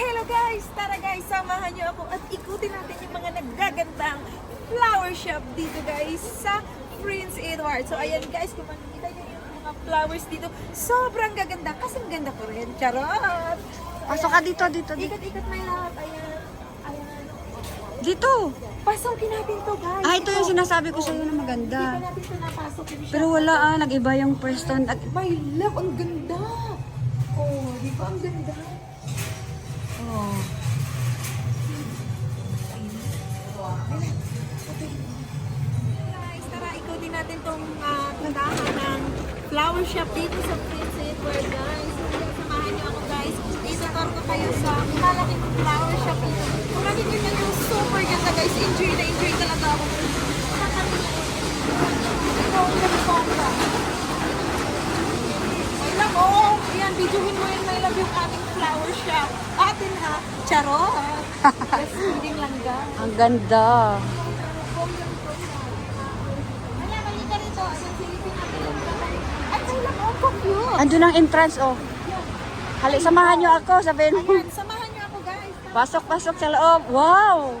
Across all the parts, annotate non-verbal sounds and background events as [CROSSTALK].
Hello guys! Tara guys, samahan niyo ako at ikutin natin yung mga naggagandang flower shop dito guys sa Prince Edward. So ayan guys, kung makikita niyo yung mga flowers dito, sobrang gaganda. Kasing ganda ko rin. Charot! Pasok ka dito, dito, dito. Ikot-ikot na lahat. Ayan. Ayan. Dito. Pasokin natin to guys. Ah, ito yung sinasabi ko sa'yo na Hindi pa maganda. natin ito napasok. Pero wala ah, nag-iba yung pwesto. At My love, ang ganda! Oh, di ba ang ganda? Oh. Guys, tara ikutin natin tong uh, ng flower shop dito sa Prince Edward, guys. Samahan niyo ako, guys. Isator ko kayo sa malaking flower shop dito. Kung nakikita niyo, super ganda, guys. Enjoy na enjoy talaga ako. Ito, ang ganda. My love, oh! Ayan, videohin mo yun, my love, yung ating flower shop. Atin, ha? Charot! Just kidding lang, guys. Ang ganda. Oh! Andun ang entrance, oh. Hali, samahan niyo ako, sabihin mo. Ayan, samahan niyo ako, guys. Pasok, pasok sa loob. Wow!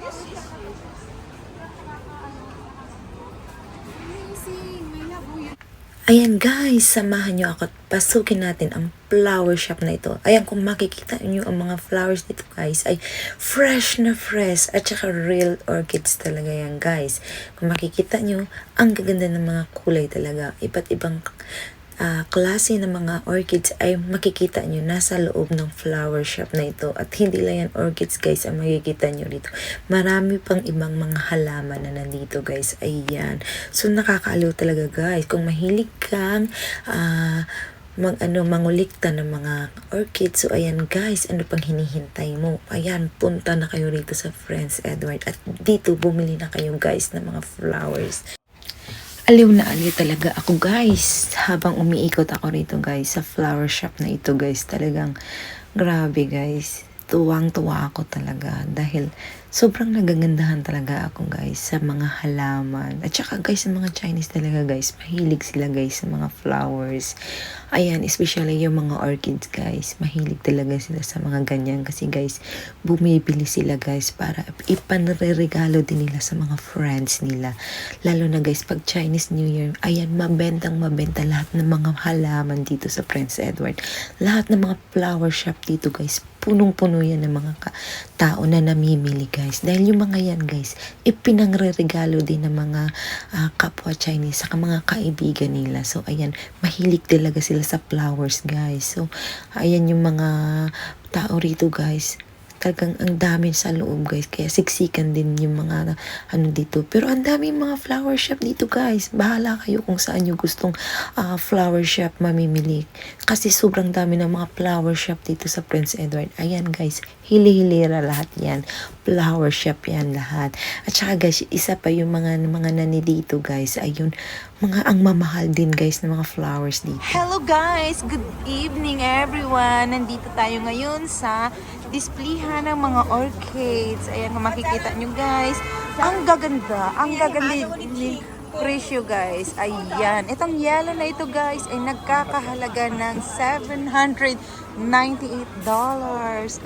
Amazing! Ayan guys, samahan nyo ako at pasukin natin ang flower shop na ito. Ayan, kung makikita nyo ang mga flowers dito guys, ay fresh na fresh at saka real orchids talaga yan guys. Kung makikita nyo, ang gaganda ng mga kulay talaga. Iba't ibang ah, klase ng mga orchids ay makikita nyo nasa loob ng flower shop na ito. At hindi lang yan orchids guys ang makikita nyo dito. Marami pang ibang mga halaman na nandito guys. Ayan. So nakakaaliw talaga guys. Kung mahilig kang ah, mag ano mangulikta ng mga orchids. So ayan guys, ano pang hinihintay mo? Ayan, punta na kayo rito sa Friends Edward at dito bumili na kayo guys ng mga flowers. Aliw na aliw talaga ako guys. Habang umiikot ako rito guys sa flower shop na ito guys. Talagang grabe guys. Tuwang-tuwa ako talaga dahil sobrang nagagandahan talaga ako guys sa mga halaman. At saka guys sa mga Chinese talaga guys. Mahilig sila guys sa mga flowers. Ayan, especially yung mga orchids guys. Mahilig talaga sila sa mga ganyan kasi guys, bumibili sila guys para ipanreregalo din nila sa mga friends nila. Lalo na guys, pag Chinese New Year, ayan, mabentang mabenta lahat ng mga halaman dito sa Prince Edward. Lahat ng mga flower shop dito guys, punong-puno yan ng mga tao na namimili guys. Dahil yung mga yan guys, ipinangre-regalo din ng mga ah, kapwa Chinese sa mga kaibigan nila. So ayan, mahilig talaga sila sa flowers guys. So ayan yung mga tao rito guys talagang ang dami sa loob guys. Kaya siksikan din yung mga ano dito. Pero ang dami mga flower shop dito guys. Bahala kayo kung saan nyo gustong ah, flower shop mamimili. Kasi sobrang dami ng mga flower shop dito sa Prince Edward. Ayan guys. Hili-hilira lahat yan. Flower shop yan lahat. At saka guys isa pa yung mga mga nani dito guys. Ayun mga ang mamahal din guys ng mga flowers dito. Hello guys! Good evening everyone! Nandito tayo ngayon sa displayhan ng mga orchids. Ayan, makikita nyo guys. Ang gaganda! Ang gaganda ni presyo guys. Ayan. Itong yellow na ito guys ay nagkakahalaga ng $798.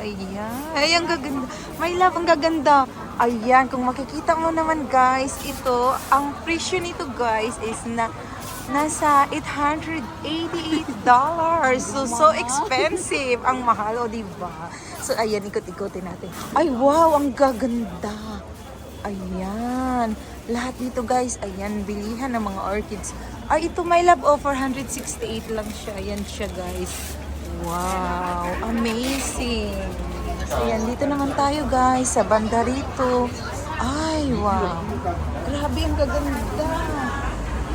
Ayan. Ay, ang gaganda. My love, ang gaganda. Ayan, kung makikita mo naman guys, ito, ang presyo nito guys is na nasa $888. So, so expensive. Ang mahal, o diba? So, ayan, ikot-ikotin natin. Ay, wow, ang gaganda. Ayan. Lahat dito guys, ayan, bilihan ng mga orchids. Ay, ito my love, oh, 468 lang siya. Ayan siya guys. Wow, amazing. Ayan, dito naman tayo guys, sa banda rito. Ay, wow. Grabe, ang gaganda.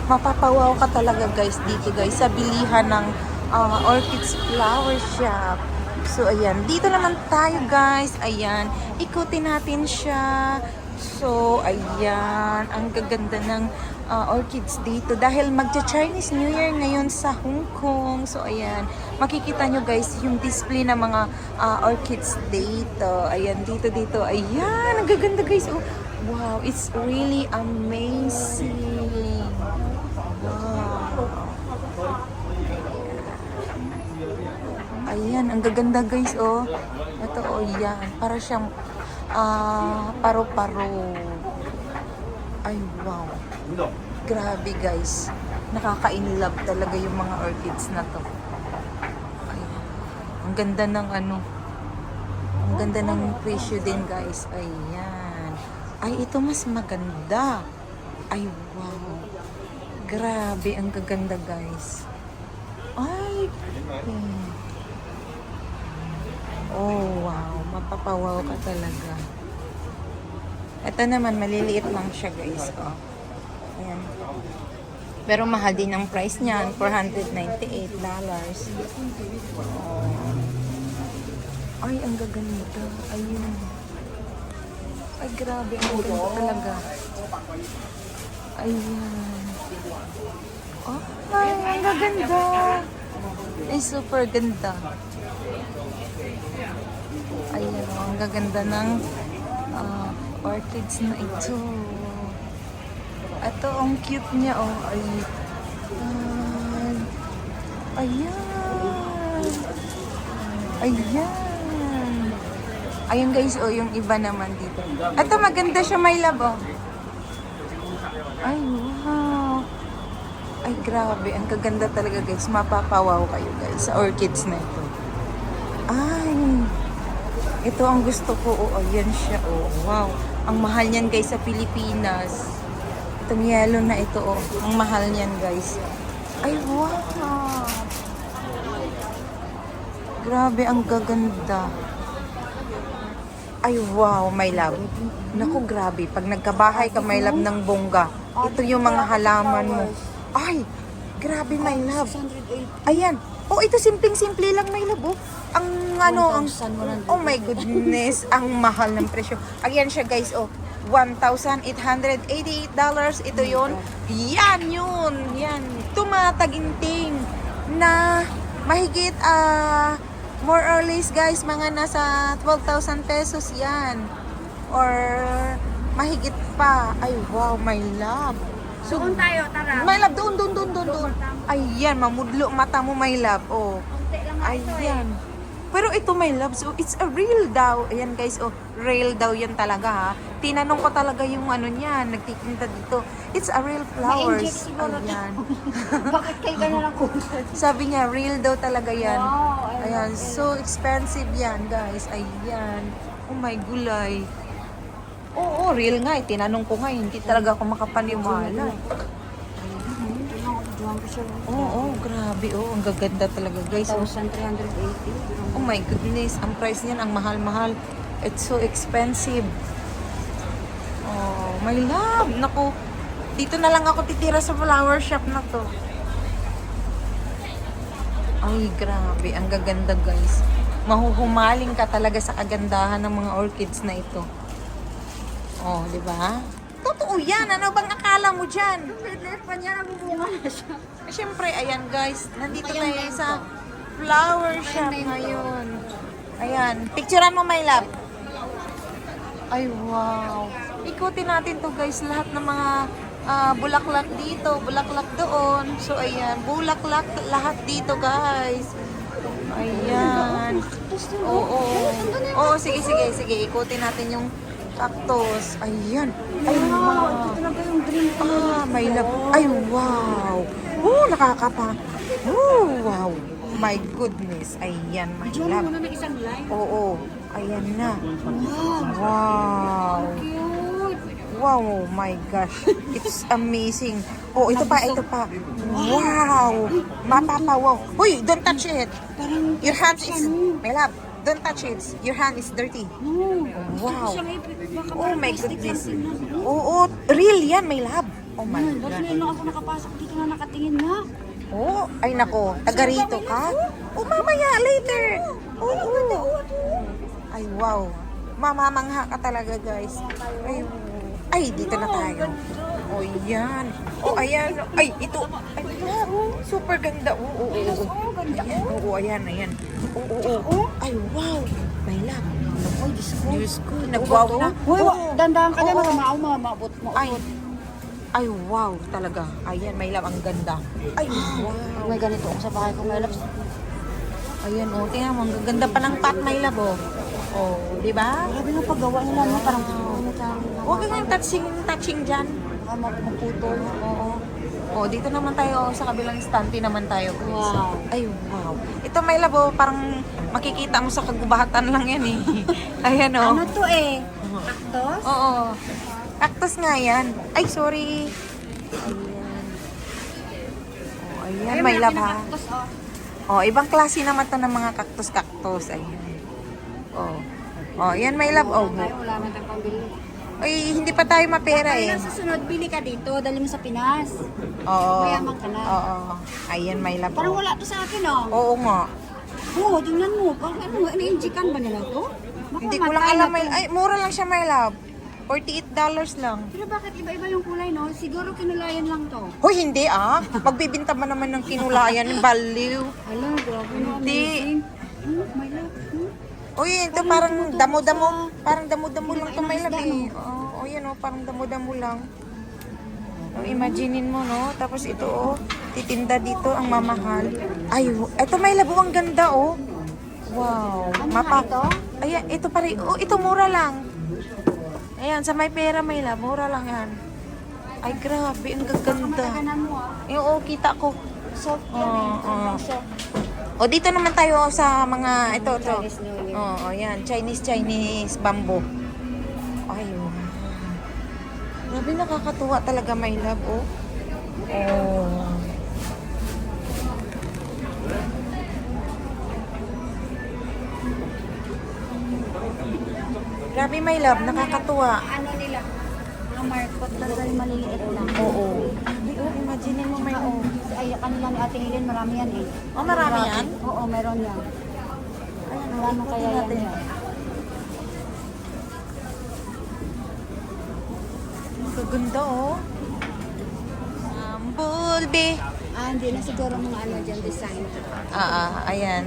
Mapapawaw ka talaga guys dito guys sa bilihan ng ah, Orchids Flower Shop. So ayan, dito naman tayo guys. Ayan, ikutin natin siya. So ayan, ang gaganda ng ah, orchids dito dahil magcha-Chinese New Year ngayon sa Hong Kong. So ayan, makikita nyo guys yung display ng mga ah, orchids dito. Ayan, dito dito. Ayan, ang gaganda guys. Oh, wow, it's really amazing. Ayan, ang gaganda guys, oh. Ito, oh, yan. Para siyang ah, paro-paro. Ay, wow. Grabe guys. Nakaka-inlove talaga yung mga orchids na to. Ayan. Ang ganda ng ano. Ang ganda ng presyo din guys. Ayan. Ay, ito mas maganda. Ay, wow. Grabe, ang gaganda guys. Ay. Oh, wow. Mapapawaw ka talaga. Ito naman, maliliit lang siya, guys. Oh. Ayan. Pero mahal din ang price niyan, $498. Oh. Ay, ang gaganda. Ayun. Ay, grabe. Ang ganda talaga. Ayan. Oh, ay, ang gaganda. Ay, super ganda. Ayan, oh, ang gaganda ng ah, orchids na ito. Ito, ang cute niya, oh. Ay, ayan. Ayan. Ayan. Ayun guys, oh, yung iba naman dito. Ito, maganda siya, may love, oh. Ay, wow. Ay, grabe. Ang kaganda talaga, guys. Mapapawaw kayo, guys, sa orchids na ito. Ay, ito ang gusto ko. Oh, ayan siya. Oh, wow. Ang mahal niyan, guys, sa Pilipinas. Itong yellow na ito, oh. Ang mahal niyan, guys. Ay, wow. Grabe, ang gaganda. Ay, wow, my love. Naku, grabe. Pag nagkabahay ka, my love, ng bongga, ito yung mga halaman mo. Ay, grabe, my love. Ayan. Oh, ito simpleng-simple lang, my love. Oh. Ang ano, ang... Oh my goodness, ang mahal ng presyo. Ayan siya, guys. Oh, $1,888. Ito yon Yan, yun. Yan. Tumataginting na mahigit, ah, more or less, guys, mga nasa 12,000 pesos yan. Or mahigit pa. Ay, wow, my love. So, Doon tayo, tara. My love, doon, doon, doon, doon, doon. Ayan, mamudlo ang mata mo, my love. Oh. Konti lang eh. Ayan. Pero ito, my love, so it's a real daw. Ayan, guys, oh, real daw yan talaga, ha. Tinanong ko talaga yung ano niya, nagtitinda dito. It's a real flowers. Siguro to. Ayan. [LAUGHS] Bakit kayo gano'n lang [LAUGHS] kumpad? Sabi niya, real daw talaga yan. Wow, I Ayan, it. so expensive yan, guys. Ayan. Oh my gulay. Oo, real nga. eh. Tinanong ko nga, hindi talaga ako makapaniwala. Oo, oh, grabe. Oh, ang gaganda talaga, guys. Oh, 1,380. Oh my goodness, ang price niyan, ang mahal-mahal. It's so expensive. Oh, my love. Naku, dito na lang ako titira sa flower shop na to. Ay, grabe. Ang gaganda, guys. Mahuhumaling ka talaga sa kagandahan ng mga orchids na ito. Oh, di ba? Totoo yan. Ano bang akala mo dyan? Liit pa niya, nabubunga na siya. Siyempre, ayan guys, nandito Ayan, tayo sa flower shop Ayan, ngayon. Ayan, picturean mo my love. Ay, wow. Ikutin natin to guys, lahat ng mga ah, bulaklak dito, bulaklak doon. So, ayan, bulaklak lahat dito guys. Ayan. Oo. Oo, sige, sige, sige. Ikutin natin yung cactus. Ayan. Ay, wow. Ito talaga yung dream. Ah, may love. Ay, wow. Oh, nakakapa. Oh, wow. My goodness. Ayan, my Diyan love. muna ng isang line. Oo. Ayan na. Wow. Wow. Wow, oh my gosh. It's amazing. Oh, ito pa, ito pa. Wow. Mapapawaw. Uy, don't touch it. Your hand is, my love, don't touch it. Your hand is dirty. No. Wow. Ngayon, Oh my goodness. Oo, real yan, my love. Oh my God. ngayon lang ako nakapasok dito na nakatingin na? Oh, ay nako, taga rito ka? Oh, mamaya, later. Oo. Ay, wow. Mamamangha ka talaga, guys. Ay, ay dito na tayo. Oh, yan. Oh, ayan. Ay, ito. Ay, wow. Super ganda. Oo, oo, oo. Oh, ganda. Ayan, oo, ayan, ayan. Oo, oo, oo. Ay, wow. My love. Ay, Diyos ko. Diyos ko, nag-wow na. Hoy, Oo. wa- dandahan ka dyan. Baka maaw, mamabot mo. Ay, ay, wow. Talaga. Ayan, my love, ang ganda. Ay, wow. May ganito ako sa bahay ko, may labs. Ayan, oh. Tingnan mo. Ang gaganda pa ng pot, my love, oh. Oh, di ba? Grabe ng paggawa nila, no? Parang ano sa Huwag kang touching, touching dyan. ah, mapuputol. Oo. Oh, dito naman tayo oh, sa kabilang stante naman tayo. guys. Wow. Ay, wow. Ito may labo, parang makikita mo sa kagubahatan lang yan eh. [LAUGHS] Ayan oh. Ano to eh? Cactus? Oo. Cactus nga yan. Ay, sorry. Ayan. Oh, ayan, may malaki lab na ha. Cactus, oh. Oh, ibang klase naman to ng mga cactus-cactus. Ayan. Oh. Oh, yan may lab. Oh. Wala na tayong pambili. Ay, hindi pa tayo mapera eh. Kaya sa sunod, bili ka dito, dali mo sa Pinas. Oo. Mayaman ka na. Oo. Ayan, may lab. Parang oh. wala to sa akin, oh. Oo nga. Oo, tingnan mo. Parang ano, ini-injikan ba nila to? Baka Hindi ko lang matay alam. May, ay, mura lang siya, my love. $48 lang. Pero bakit iba-iba yung kulay, no? Siguro kinulayan lang to. Hoy, hindi ah. Magbibinta ba naman ng kinulayan, baliw. Hala, grabe na. Hindi. amazing. Hmm, my love. Uy, ito parang damo-damo. Parang damo-damo lang to, my love eh. Oo, oh, yan oh, parang damo-damo lang. Oh, imaginein mo, no? Tapos ito, oh, titinda dito ang mamahal. Ay, oh, ito may labo, ang ganda, oh. Wow. Ano Mapa- ito? Ayan, ito pa rin. Oh, ito mura lang. Ayan, sa may pera, may lab. Mura lang yan. Ay, grabe. Ang gaganda. Ah. Yung, oh, kita ko. Soft yan, Oo, O, dito naman tayo sa mga, ito, ito. Chinese New Year. Oo, oh, yan. Chinese, Chinese bamboo. Ay, wow. Grabe, nakakatuwa talaga, my love, oh. Oh. Grabe, my love, nakakatuwa. Ano nila? Mga markot na maliliit lang. Oo. Grabe, oh, imagine mo, may oh. Ay, kanila ni Ate Helen, marami yan eh. Oh, marami yan? Oo, meron yan. Ayan, Ano kaya yan natin. yan? Ang gaganda, oh. Bumblebee. Ah, hindi na siguro mga ano dyan design. Ah, ah, ayan.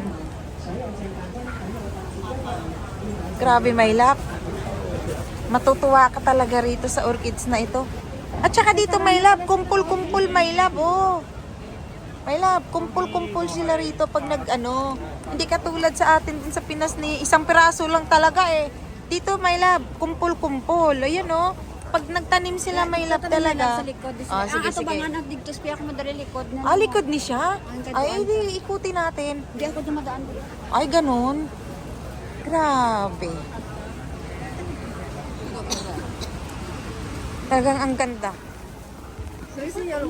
Grabe, my lap. Matutuwa ka talaga rito sa orchids na ito. At saka dito, my love, kumpul-kumpul, my love, oh. My love, kumpul-kumpul sila rito pag nag, ano, hindi katulad sa atin din sa Pinas ni isang piraso lang talaga eh. Dito, my love, kumpul-kumpul. Ayan, oh. Pag nagtanim sila, my love talaga. Sa likod. Ah, sige, ah, ato sige. nga nagdigtos pa ako madali likod na. Ah, likod ni siya? Ang. Ay, di, ikutin natin. Hindi ako dumadaan dito. Ay, ganun. Grabe. Talagang ang ganda.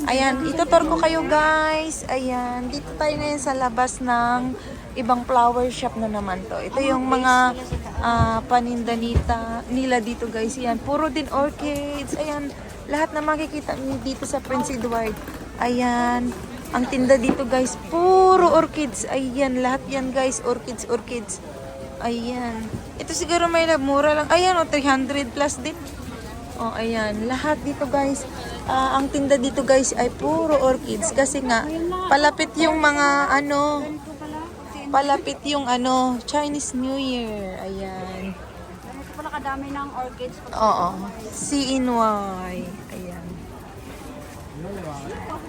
Ayan, itutur ko kayo guys. Ayan, dito tayo ngayon sa labas ng ibang flower shop na naman to. Ito yung mga ah, paninda nita, nila dito guys. Ayan, puro din orchids. Ayan, lahat na makikita niyo dito sa Prince Edward. Ayan, ang tinda dito guys, puro orchids. Ayan, lahat yan guys, orchids, orchids. Ayan. Ito siguro may mura lang. Ayan, oh, 300 plus din. Oh, ayan. Lahat dito guys. ah, ang tinda dito guys ay puro orchids kasi nga palapit yung mga ano, Ito pala. palapit yung ano, Chinese New Year. Ayan. Ganito pala kadami ng orchids. Oo. CNY. Ayan.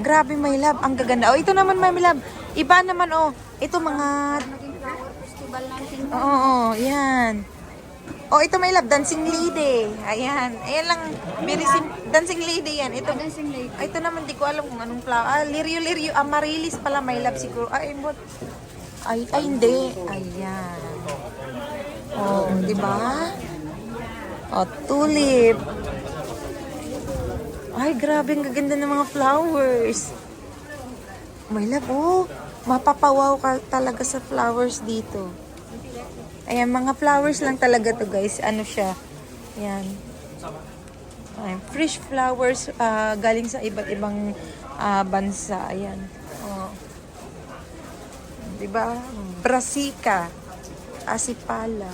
Grabe, my love. Ang gaganda. Oh, ito naman, my love. Iba naman, oh. Ito mga... Naging flower festival natin. Oo, oh, yan. Oh, ito, my love. Dancing lady. Ayan. Ayan lang. Very sim- Dancing lady yan. Ito, Dancing lady. Ay, ito naman, di ko alam kung anong flower. Ah, lirio-lirio. Amarilis pala, my love, siguro. Ay, but... Ay, ay, hindi. Ayan. Oh, di ba? Oh, tulip. Ay, grabe, ang gaganda ng mga flowers. My love, oh. Mapapawaw ka talaga sa flowers dito. Ayan, mga flowers lang talaga to guys. Ano siya? Ayan. Ayan, fresh flowers ah, galing sa iba't ibang ah, bansa. Ayan. Oh. Diba? Brasica. Asipala.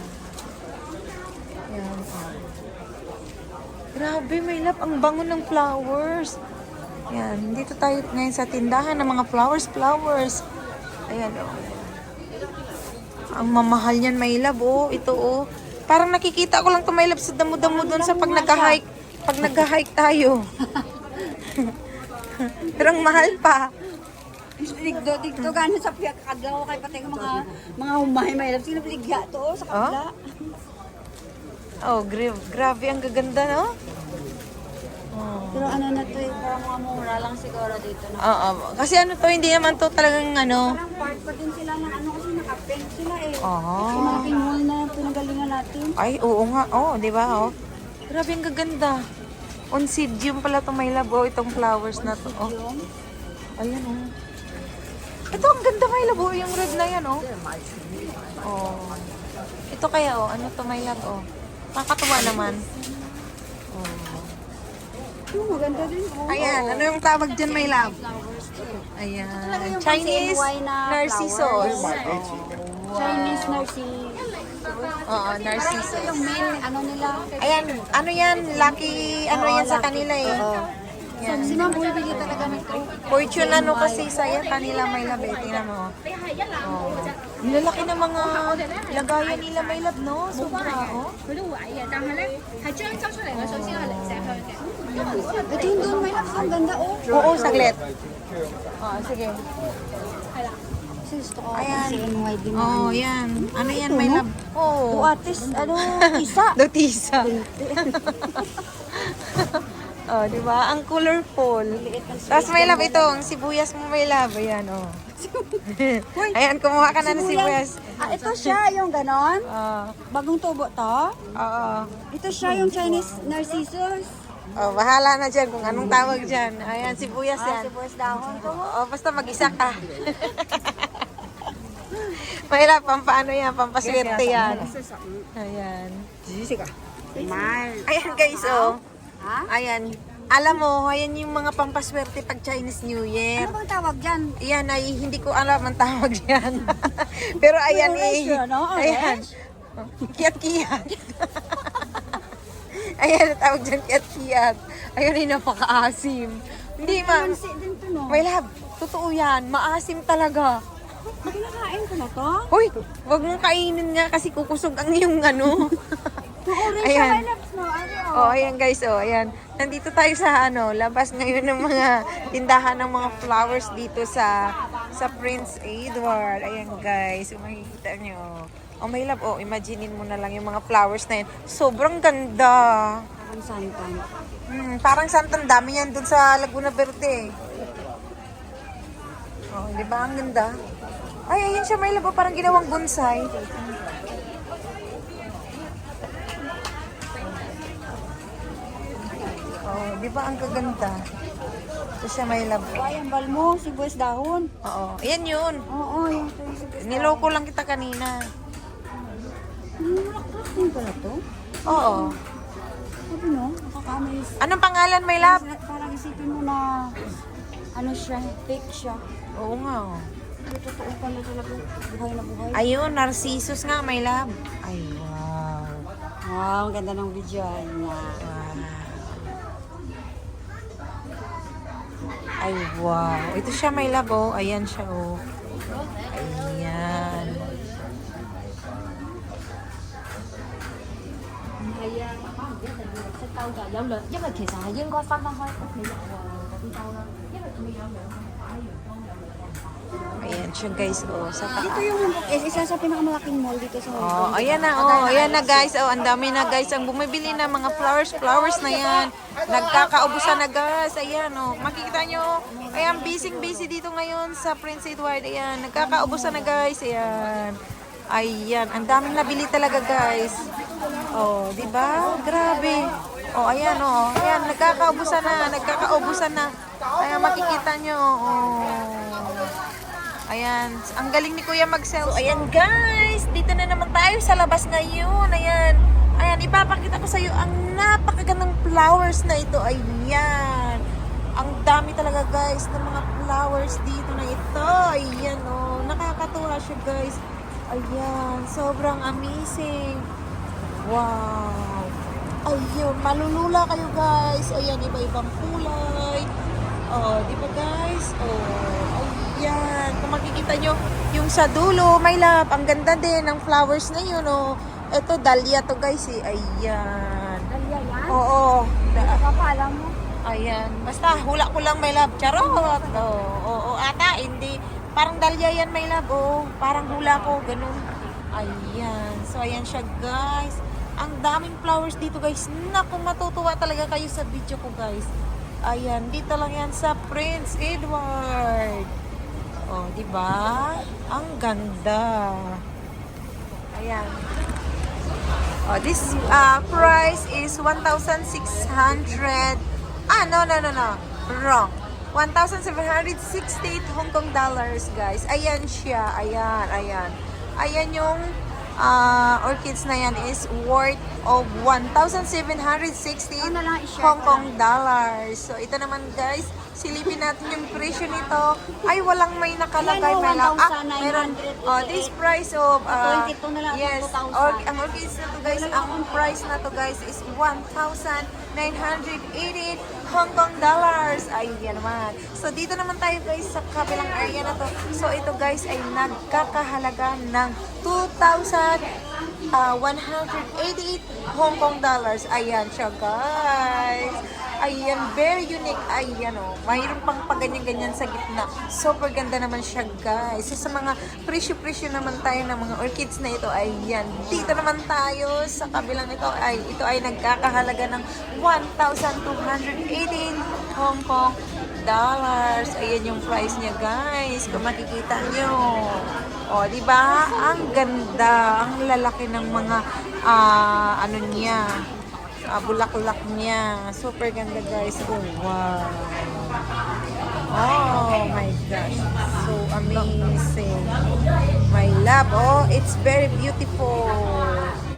Ayan. Oh. Grabe, may lap. Ang bango ng flowers. Ayan. Dito tayo ngayon sa tindahan ng mga flowers, flowers. Ayan, oh. Ang mamahal niyan, may love, oh. Ito, oh. Parang nakikita ko lang ito, may love, sa damo-damo doon sa pag nag-hike. Pag nag-hike tayo. [LAUGHS] Pero ang mahal pa. Digdo, digdo gano'n sa piyak kadlaw kay pati mga mga humay may love sila bligya to oh, sa kabila. Oh, gra- grabe ang gaganda, no? Oh. Pero ano na to eh, parang mga mura lang siguro dito na. Oo, kasi ano to, hindi naman to talagang ano. Parang part pa din sila ng ano kasi naka-pink sila eh. Oo. Yung malaking mall na pinagalingan natin. Ay, oo nga. Oo, di ba? Oh. Grabe ang gaganda. Oncidium pala itong may labo, itong flowers na to. Oh. Ayan, oh. Ito, ang ganda may labo, yung red na yan, oh. Oh. Ito kaya, oh. Ano to, may lab, oh. Nakakatuwa naman. Oh. yung maganda din oh. Ayan, ano yung tawag dyan, may lab? Flowers to. Ayan. Chinese pang-CNY na narcissus. Chinese nursing. Oo, Ito narcissus. yung main ano nila. Ayan, ano yan? Lucky, ano Oo, yan sa lucky. kanila eh. So, si Ma'am bumibili talaga nito. Fortune ano kasi saya kanila may lab eh. Tingnan mo. Oh. Ang lalaki ng mga lagayan nila may lab, no? Sobra, oh. 佢都会矮嘅，但系咧系将周出嚟嘅，首先系零舍香嘅。 Ito yung doon may laksa. Ang ganda oh. Oo, saglit. Oh, sige. Gusto ko Ayan. kasi NY din. Oh, yan. Ano yan, may lab? Oo. Buatis, ano, [LAUGHS] isa. Lutisa. [LAUGHS] oh, di ba? Ang colorful. Tapos may lab ito, ang sibuyas mo may lab. Ayan, oh. [LAUGHS] Ayan, kumuha ka na ng sibuyas. Ah, ito siya yung ganon. Ah, Bagong tubo to. oo. Ito siya yung Chinese narcissus. Oh, bahala na dyan kung anong tawag dyan. Ayan, sibuyas Ah, yan. sibuyas dahon to. Oo, basta mag-isa ka. Mahirap, pampaano yan, pampaswerte yan. Ayan. Ayan guys, oh. Ayan. Alam mo, ayan yung mga pampaswerte pag Chinese New Year. Ano bang tawag dyan? Ayan ay hindi ko alam ang tawag yan. [LAUGHS] Pero ayan eh. yun, no? Ayan. Kiyat-kiyat. [LAUGHS] ayan, tawag dyan kiyat-kiyat. Ayun ay napakaasim. Hindi ma. May lab, totoo yan. Maasim talaga. Kinakain ko na to. Hoy, wag mong kainin nga kasi kukusog ang iyong ano. Orange Ayan. my loves, no? Ano? oh, ayan guys, oh, ayan. Nandito tayo sa ano, labas ngayon ng mga tindahan ng mga flowers dito sa sa Prince Edward. Ayan guys, kung makikita nyo. Oh, may love, oh, imaginein mo na lang yung mga flowers na yan. Sobrang ganda. Ang santan. Hmm, parang santang dami yan dun sa Laguna Verde. Oh, di ba? Ang ganda. Ay, ayun siya, may labo. Parang ginawang bonsai. Oh, di ba ang gaganda? Ito siya may labo. Ay, ang balmo, sibuyas dahon. Oo, ayan yun. Oo, sibuyas. Niloko lang kita kanina. Nilulak-lak din pala to. Oo. Sabi no, nakakamiss. Anong pangalan, may lab? Parang isipin mo na ano siya, fake siya. Oo nga. oh. Totoo pala talaga. Buhay na buhay. Ayun, Narcissus nga, my love. Ay, wow. Wow, ang ganda ng video niya. Ay, wow. Ito siya, my love, oh. Ayan siya, oh. Ayan. Ayan. Tao gà dẫu lượt, giống là kỳ sản là dân coi. Ayan siya, guys, oh. Sa Dito taas. yung eh, isa sa pinakamalaking mall dito sa Oh, ayan na, oh. Ayan na, guys. Oh, ang dami na, guys. Ang bumibili na mga flowers, flowers na yan. Nagkakaubusan na, guys. Ayan, oh. Makikita nyo, ayan, busy-busy dito ngayon sa Prince Edward. Ayan, nagkakaubusan na, guys. Ayan. Ayan, ang daming nabili talaga, guys. Oh, di ba? Grabe. Oh, ayan, oh. Ayan, nagkakaubusan na, nagkakaubusan na. Ayan, makikita nyo, oh. Ayan, ang galing ni Kuya mag-sell. So, ayan guys, dito na naman tayo sa labas ngayon. Ayan, ayan, ipapakita ko sa iyo ang napakagandang flowers na ito. Ayan, ang dami talaga guys ng mga flowers dito na ito. Ayan, oh, nakakatuwa siya guys. Ayan, sobrang amazing. Wow. Ayun, malulula kayo guys. Ayan, iba-ibang kulay. Oh, di ba guys? Oh, ayan. Kung makikita nyo, yung sa dulo, may lap. Ang ganda din ng flowers na yun, oh. Ito, dahlia to guys, eh. Ayan. Dahlia yan? Oo. Da- Nakakaalam mo? Ayan. Basta, hula ko lang, my love. Charot. [LAUGHS] Oo, oo, ata, hindi. Parang dalya yan, my love. Oo, parang hula ko, ganun. Ayan. So, ayan siya, guys. Ang daming flowers dito, guys. Naku, matutuwa talaga kayo sa video ko, guys. Ayan, dito lang yan sa Prince Edward. Oh, di ba? Ang ganda. Ayan. Oh, this uh, price is 1,600. Ah, no, no, no, no. Wrong. 1,768 Hong Kong dollars, guys. Ayan siya. Ayan, ayan. Ayan yung uh, orchids na yan is worth of 1,760 Ano Hong ko Kong dollars. So, ito naman, guys. Silipin natin yung presyo nito. Ay, walang may nakalagay. Ayan, may lang. Ah, 1,988. meron. Oh, this price of... Uh, 22 na lang, Yes. 2,000. Or, ang orchids na to, guys, ang price na to, guys, is 1,988 Hong Kong dollars. Ay, yan naman. So, dito naman tayo, guys, sa kabilang area na to. So, ito, guys, ay nagkakahalaga ng 2,000 uh, 188 Hong Kong dollars. Ayan siya, guys. Ayan, very unique. Ayan, oh. Mayroon pang paganyan-ganyan sa gitna. Super ganda naman siya, guys. So, sa mga presyo-presyo naman tayo ng mga orchids na ito, ayan. Dito naman tayo sa kabilang ito, ay ito ay nagkakahalaga ng 1,218 Hong Kong dollars. Ayan yung price niya, guys. Kung makikita nyo. O, di ba? Ang ganda. Ang lalaki ng mga ah, ano niya. Ah, bulaklak niya. Super ganda, guys. Oh, wow. Oh my gosh. So amazing. My love. Oh, it's very beautiful.